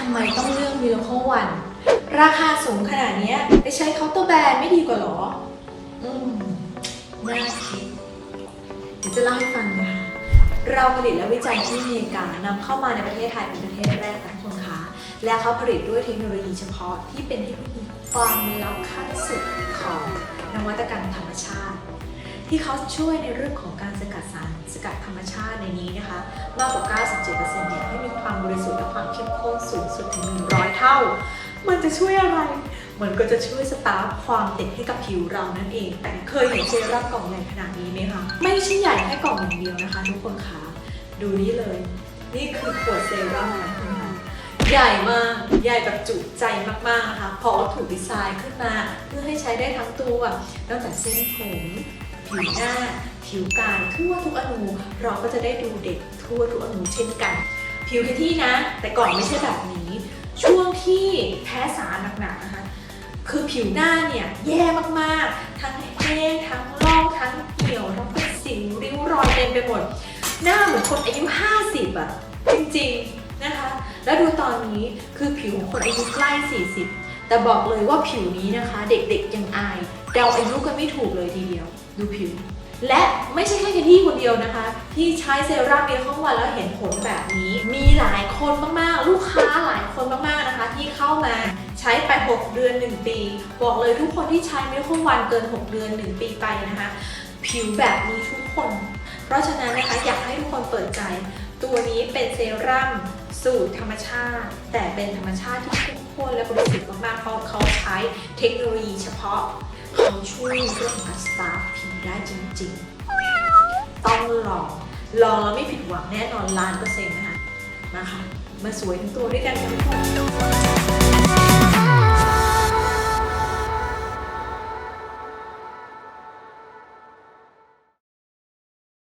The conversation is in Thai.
ทำไมต้องเลือกมิลโควัน ราคาสูงขนาดเนี้ยไปใช้เคาน์เตอร์แบรนด์ไม่ดีกว่าเหรอ อืม น่าคิด เดี๋ยวจะเล่าให้ฟังนะคะเราผลิตและวิจัยที่อเมริกานำเข้ามาในประเทศไทยเป็นประเทศแรกนะทุกคนคะและเขาผลิตด้วยเทคโนโลยีเฉพาะที่เป็นเทคโนโลยีความล้ำขั้นสุดของนวัตกรรมธรรมชาติ ที่เขาช่วยในเรื่องของการสกัดสารสกัดธรรมชาติในนี้นะคะมากกว่า 97%เนี่ยให้มีความบริสุทธิ์และความเข้มข้นสูงสุดถึง 100 เท่า มันจะช่วยอะไร มันก็จะช่วยสตาร์ฟความเด็กให้กับผิวเรานั่นเอง แต่เคยเห็นเซรั่มกล่องใหญ่ขนาดนี้ไหมคะ ไม่ใช่ใหญ่แค่กล่องอย่างเดียวนะคะทุกคนคะ ดูนี่เลย นี่คือขวดเซรั่มนะคะใหญ่มาก ใหญ่แบบจุใจมากๆนะคะเพราะถูกดีไซน์ขึ้นมา เพื่อให้ใช้ได้ทั้งตัวตั้งแต่เส้นผม ผิวหน้า ผิวกายทั่วทุกอนูเราก็จะได้ดูเด็กทั่วทุกอนูเช่นกัน ผิวที่นะ แต่ก่อนไม่ใช่แบบนี้ ช่วงที่แพ้สารหนักๆนะคะคือผิวหน้าเนี่ยแย่มากๆ ทั้งแห้งทั้งลอกทั้งเหี่ยวทั้งเป็นสิวริ้วรอยเต็มไปหมด หน้าเหมือนคนอายุ 50อะจริงๆนะคะ แล้วดูตอนนี้คือผิวของคนอายุใกล้ 40 แต่บอกเลยว่าผิวนี้นะคะ เด็กๆยังอายเดาอายุกันไม่ถูกเลยทีเดียว ดูผิว และไม่ใช่แค่แคนดี้คนเดียวนะคะ ที่ใช้เซรั่มเดียวเข้าวันแล้วเห็นผลแบบนี้ มีหลายคนมากๆ ลูกค้าหลายคนมากๆนะคะ ที่เข้ามาใช้ไป 6 เดือน 1 ปี บอกเลยทุกคนที่ใช้ไม่คงวันเกิน 6 เดือน 1 ปีไปนะคะ ผิวแบบนี้ทุกคน เพราะฉะนั้นนะคะอยากให้ทุกคนเปิดใจตัวนี้เป็นเซรั่มสูตรธรรมชาติ แต่เป็นธรรมชาติที่เข้มข้นและบริสุทธิ์มากๆเพราะเขาใช้เทคโนโลยีเฉพาะ เขาช่วยเรื่องของการสตาร์ฟผิวได้จริงๆ ต้องลอง ลองแล้วไม่ผิดหวังแน่นอนล้านเปอร์เซ็นต์นะคะ มาค่ะ มาสวยทั้งตัวด้วยกันทุกคน